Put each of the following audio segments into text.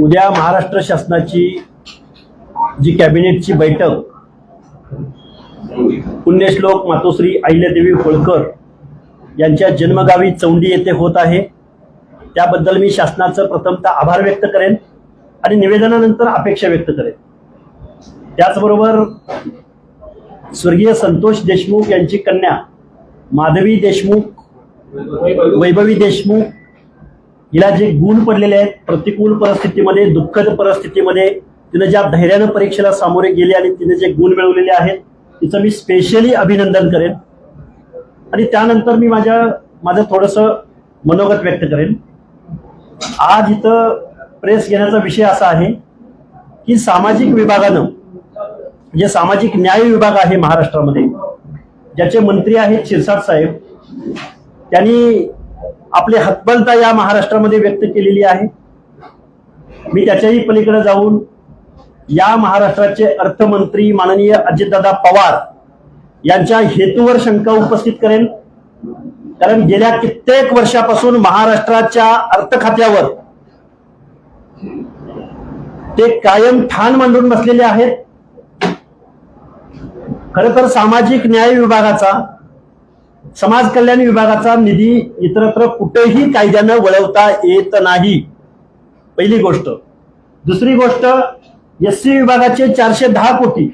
उद्या महाराष्ट्र शासनाची जी कॅबिनेटची बैठक पुण्यश्लोक मातोश्री अहिल्यादेवी होळकर यांच्या जन्मगावी चौंडी येथे होत आहे. त्याबद्दल मी शासनाचं प्रथमतः आभार व्यक्त करेन आणि निवेदनानंतर अपेक्षा व्यक्त करेन. त्याचबरोबर स्वर्गीय संतोष देशमुख यांची कन्या माधवी देशमुख वैभवी देशमुख हिला जे गुण पडलेले आहेत प्रतिकूल परिस्थितीमध्ये दुःखद परिस्थितीमध्ये तिनं ज्या धैर्यानं परीक्षेला सामोरे गेले आणि तिने जे गुण मिळवलेले आहेत तिचं मी स्पेशली अभिनंदन करेन. आणि त्यानंतर मी माझ्या माझं थोडंसं मनोगत व्यक्त करेन. आज इथं प्रेस घेण्याचा विषय असा आहे की सामाजिक विभागानं जे सामाजिक न्याय विभाग आहे महाराष्ट्रामध्ये ज्याचे मंत्री आहेत शिरसाट साहेब त्यांनी आपली हतबलता या महाराष्ट्रामध्ये व्यक्त केलेली आहे. मी त्याच्याही पलीकडे जाऊन या महाराष्ट्राचे अर्थमंत्री माननीय अजितदादा पवार यांच्या हेतूवर शंका उपस्थित करेन. कारण गेल्या कित्येक वर्षापासून महाराष्ट्राच्या अर्थ खात्यावर ते कायम ठाण मांडून बसलेले आहेत. खर तर सामाजिक न्याय विभागाचा समाज कल्याण विभागाचा निधी इतरत्र कुठेही कायद्यानं वळवता येत नाही. पहिली गोष्ट. दुसरी गोष्ट एस सी विभागाचे चारशे दहा कोटी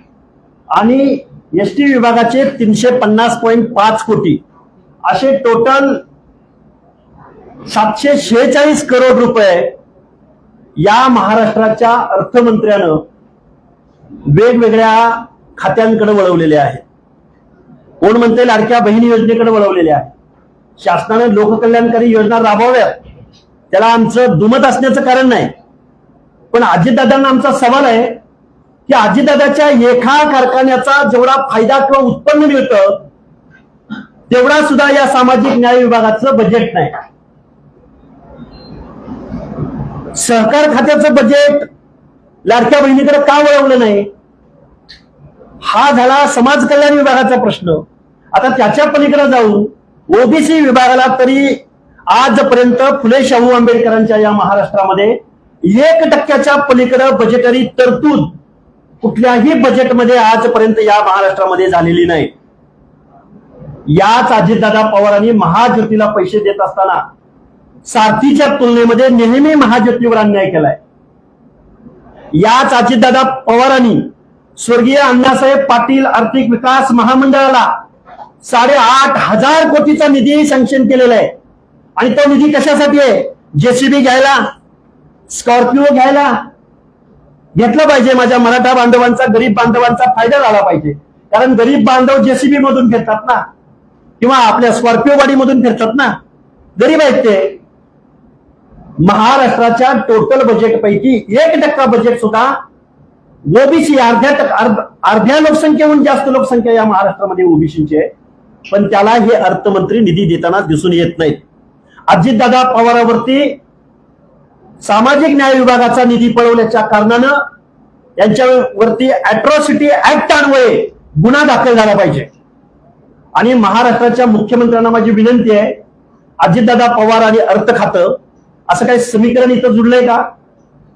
आणि एस टी विभागाचे तीनशे पन्नास पॉईंट पाच कोटी. असे टोटल सातशे शेहेचाळीस करोड रुपये या महाराष्ट्राच्या अर्थमंत्र्यानं वेगवेगळ्या खात्यांकडे वळवलेले आहेत. कोण म्हणते लाडक्या बहिणी योजनेकडे वळवलेले आहे शासनाने लोककल्याणकारी योजना राबवाव्यात. त्याला आमचं दुमत असण्याचं कारण नाही. पण अजितदादांना आमचा सवाल आहे की अजितदादाच्या एका कारखान्याचा जेवढा फायदा किंवा उत्पन्न मिळतं तेवढा सुद्धा या सामाजिक न्याय विभागाचं बजेट नाही. सहकार खात्याचं बजेट लाडक्या बहिणीकडे का वळवलं नाही? हा झाला समाज कल्याण विभागाचा प्रश्न. आता त्याच्या पलीकडे जाऊन ओबीसी विभागाला तरी आजपर्यंत फुले शाहू आंबेडकरांच्या या महाराष्ट्रामध्ये एक टक्क्याच्या पलीकडे बजेटरी तरतूद कुठल्याही बजेटमध्ये आजपर्यंत या महाराष्ट्रामध्ये झालेली नाही. याच अजितदादा पवारांनी महाज्योतीला पैसे देत असताना सारथीच्या तुलनेमध्ये नेहमी महाज्योतीवर अन्याय केलाय. याच अजितदादा पवारांनी स्वर्गीय अण्णासाहेब पाटील आर्थिक विकास महामंडळाला साडेआठ हजार कोटीचा निधी सँक्शन केलेला आहे. आणि तो निधी कशासाठी आहे? जेसीबी घ्यायला स्कॉर्पिओ घ्यायला. घेतलं पाहिजे माझ्या मराठा बांधवांचा गरीब बांधवांचा फायदा झाला पाहिजे. कारण गरीब बांधव जेसीबी मधून फिरतात ना. किंवा आपल्या स्कॉर्पिओ गाडीमधून फिरतात ना. गरीब आहेत ते. महाराष्ट्राच्या टोटल बजेट पैकी एक टक्का बजेट सुद्धा ओबीसी अर्ध्या अर्ध- अर्ध्या लोकसंख्येहून जास्त लोकसंख्या या महाराष्ट्रामध्ये ओबीसीची आहे. पण त्याला हे अर्थमंत्री निधी देताना दिसून येत नाहीत. अजितदादा पवारावरती सामाजिक न्याय विभागाचा निधी पळवल्याच्या कारणानं यांच्यावरती अॅट्रॉसिटी ऍक्ट अन्वये गुन्हा दाखल झाला पाहिजे. आणि महाराष्ट्राच्या मुख्यमंत्र्यांना माझी विनंती आहे अजितदादा पवार आणि अर्थ खातं असं काही समीकरण इथं जुडलंय का?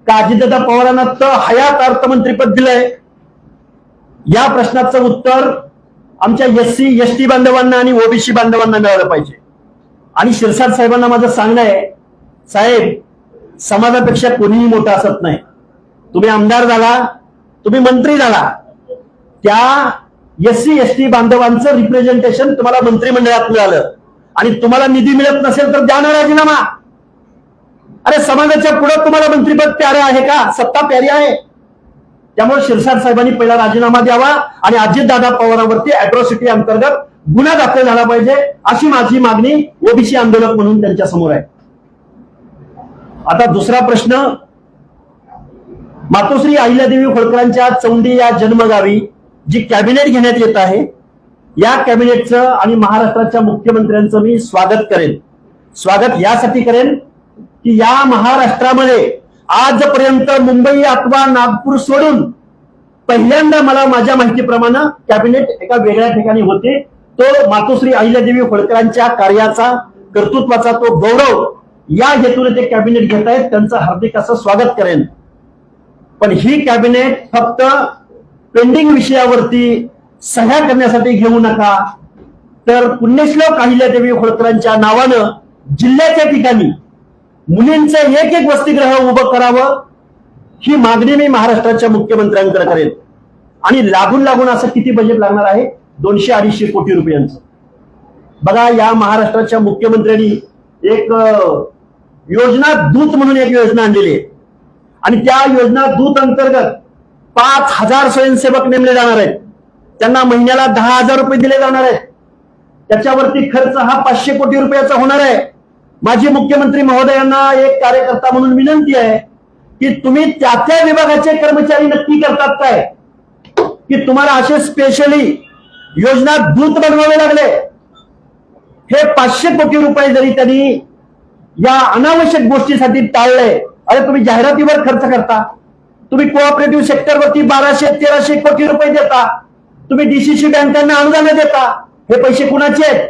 का अजितदादा पवारांना तर हयात अर्थमंत्रीपद दिलंय? या प्रश्नाचं उत्तर आमच्या एस सी एस टी बांधवांना आणि ओबीसी बांधवांना मिळालं पाहिजे. आणि शिरसाट साहेबांना माझं सांगणं आहे साहेब समाजापेक्षा कोणीही मोठं असत नाही. तुम्ही आमदार झाला तुम्ही मंत्री झाला त्या एस सी एस टी बांधवांचं रिप्रेझेंटेशन तुम्हाला मंत्रिमंडळात मिळालं. आणि तुम्हाला निधी मिळत नसेल तर द्या ना राजीनामा. अरे समाजाच्या पुढे तुम्हाला मंत्रीपद प्यारे आहे का? सत्ता प्यारी आहे. त्यामुळे शिरसाट साहेबांनी पहिला राजीनामा द्यावा आणि अजितदादा पवारांवरती अॅट्रॉसिटी अंतर्गत गुन्हा दाखल झाला पाहिजे अशी माझी मागणी ओबीसी आंदोलक म्हणून त्यांच्यासमोर आहे. आता दुसरा प्रश्न मातोश्री अहिल्यादेवी होळकरांच्या चौंडी या जन्मगावी जी कॅबिनेट घेण्यात येत आहे या कॅबिनेटचं आणि महाराष्ट्राच्या मुख्यमंत्र्यांचं मी स्वागत करेन. स्वागत यासाठी करेन की या महाराष्ट्रामध्ये आजपर्यंत मुंबई अथवा नागपूर सोडून पहिल्यांदा मला माझ्या माहितीप्रमाणे कॅबिनेट एका वेगळ्या ठिकाणी होते. तो मातोश्री अहिल्यादेवी होळकरांच्या कार्याचा कर्तृत्वाचा तो गौरव या हेतूने ते कॅबिनेट घेत आहेत. त्यांचं हार्दिक असं स्वागत करेन. पण ही कॅबिनेट फक्त पेंडिंग विषयावरती सह्या करण्यासाठी घेऊ नका. तर पुण्यश्लोक अहिल्यादेवी होळकरांच्या नावानं जिल्ह्याच्या ठिकाणी मुलींचं एक एक वसतिगृह उभं करावं ही मागणी मी महाराष्ट्राच्या मुख्यमंत्र्यांकडे करेन. आणि लागून लागून असं किती बजेट लागणार आहे? दोनशे अडीचशे कोटी रुपयांचं. बघा या महाराष्ट्राच्या मुख्यमंत्र्यांनी एक योजना दूत म्हणून एक योजना आणलेली आहे. आणि त्या योजना दूत अंतर्गत पाच हजार स्वयंसेवक नेमले जाणार आहेत. त्यांना महिन्याला दहा हजार रुपये दिले जाणार आहेत. त्याच्यावरती खर्च हा पाचशे कोटी रुपयाचा होणार आहे. माझी मुख्यमंत्री महोदयांना एक कार्यकर्ता म्हणून विनंती आहे की तुम्ही त्या त्या विभागाचे कर्मचारी नक्की करतात काय? की तुम्हाला असे स्पेशली योजना दूत बनवावे लागले? हे पाचशे कोटी रुपये जरी त्यांनी या अनावश्यक गोष्टीसाठी टाळले अरे तुम्ही जाहिरातीवर खर्च करता तुम्ही कोऑपरेटिव्ह सेक्टरवरती बाराशे तेराशे कोटी रुपये देता तुम्ही डीसीसी बँकांना अनुदान देता हे पैसे कुणाचे आहेत?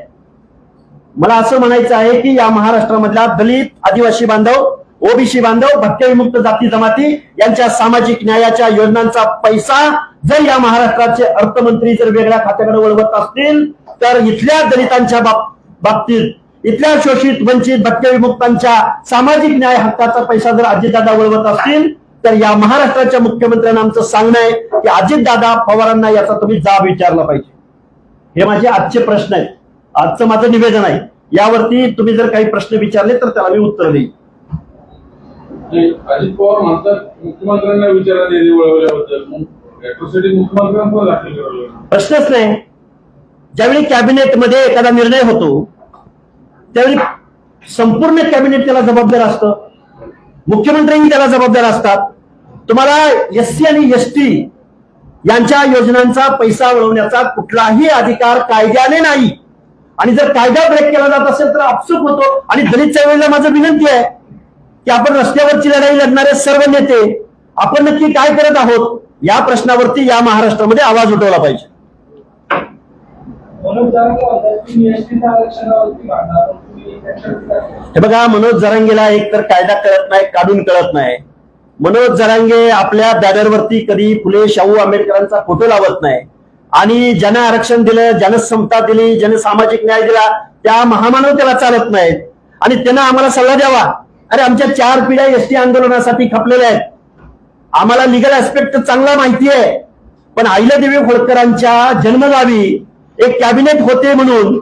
मला असं म्हणायचं आहे की या महाराष्ट्रामधला दलित आदिवासी बांधव ओबीसी बांधव भटक्यविमुक्त जाती जमाती यांच्या सामाजिक न्यायाच्या योजनांचा पैसा जर या महाराष्ट्राचे अर्थमंत्री जर वेगळ्या खात्याकडे वळवत असतील तर इथल्या दलितांच्या बाबतीत इथल्या शोषित वंचित भटक्यविमुक्तांच्या सामाजिक न्याय हक्काचा पैसा जर अजितदादा वळवत असतील तर या महाराष्ट्राच्या मुख्यमंत्र्यांना आमचं सांगणं आहे की अजितदादा पवारांना याचा तुम्ही जाब विचारला पाहिजे. हे माझे आजचे प्रश्न आहेत. आजचं माझं निवेदन आहे. यावरती तुम्ही जर काही प्रश्न विचारले तर त्याला मी उत्तर देईन. अजित पवार म्हणतात मुख्यमंत्र्यांना विचारा निधी वळवल्याबद्दल. मग अॅट्रॉसिटी मुख्यमंत्र्यांवर दाखल करावी प्रश्नच नाही. ज्यावेळी कॅबिनेटमध्ये एखादा निर्णय होतो त्यावेळी संपूर्ण कॅबिनेट त्याला जबाबदार असतं. मुख्यमंत्रीही त्याला जबाबदार असतात. तुम्हाला एस सी आणि एस टी यांच्या योजनांचा पैसा वळवण्याचा कुठलाही अधिकार कायद्याने नाही. आणि जर कायदा ब्रेक केला जात असेल तर अपसूक होतो. आणि दलित चळवळीला माझं विनंती आहे की आपण रस्त्यावरची लढाई लढणारे सर्व नेते आपण नक्की काय करत आहोत या प्रश्नावरती या महाराष्ट्रामध्ये आवाज उठवला पाहिजे. हे बघा मनोज जरांगेला एक तर कायदा कळत नाही काढून कळत नाही. मनोज जरांगे आपल्या बॅनरवरती कधी फुले शाहू आंबेडकरांचा फोटो लावत नाही. आणि ज्यांना आरक्षण दिलं ज्यानं समता दिली ज्यानं सामाजिक न्याय दिला त्या महामानव त्याला चालत नाहीत. आणि त्यांना आम्हाला सल्ला द्यावा. अरे आमच्या चार पिढ्या एसटी आंदोलनासाठी खपलेल्या आहेत. आम्हाला लिगल ऍस्पेक्ट चांगला माहिती आहे. पण अहिल्यादेवी होळकरांच्या जन्मगावी एक कॅबिनेट होते म्हणून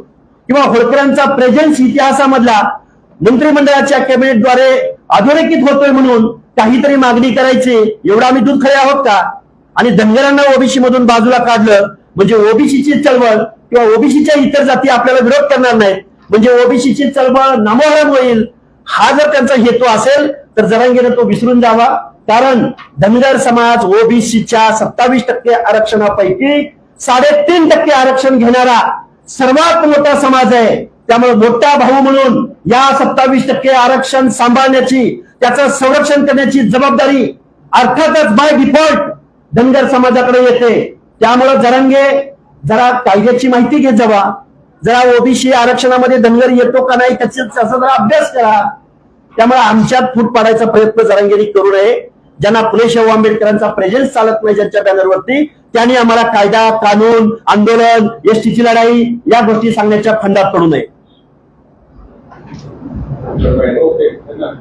किंवा होळकरांचा प्रेझेन्स इतिहासामधला मंत्रिमंडळाच्या कॅबिनेटद्वारे अधोरेखित होतोय म्हणून काहीतरी मागणी करायची. एवढा आम्ही दूध खरे आहोत का? आणि धनगरांना ओबीसी मधून बाजूला काढलं म्हणजे ओबीसीची चळवळ किंवा ओबीसीच्या इतर जाती आपल्याला विरोध करणार नाहीत. म्हणजे ओबीसीची चळवळ नामोहरम होईल. हा जर त्यांचा हेतू असेल तर जरांगीनं तो विसरून जावा. कारण धनगर समाज ओबीसीच्या सत्तावीस टक्के आरक्षणापैकी साडेतीन टक्के आरक्षण घेणारा सर्वात मोठा समाज आहे. त्यामुळे मोठा भाऊ म्हणून या सत्तावीस टक्के आरक्षण सांभाळण्याची त्याचं संरक्षण करण्याची जबाबदारी अर्थातच बाय डिफॉल्ट धनगर समाजाकडे येते. त्यामुळे जरंगे जरा कायद्याची माहिती घेत जावा. जरा ओबीसी आरक्षणामध्ये धनगर येतो का नाही त्याचा त्याचा जरा अभ्यास करा. त्यामुळे आमच्यात फूट पाडायचा प्रयत्न जरांगेनी करू नये. ज्यांना फुले शाहू आंबेडकरांचा प्रेझेन्स चालत नाही ज्यांच्या बॅनरवरती त्यांनी आम्हाला कायदा कानून आंदोलन एसटीची लढाई या गोष्टी सांगण्याच्या फंडात पडू नये. धन्यवाद.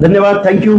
धन्यवाद थँक्यू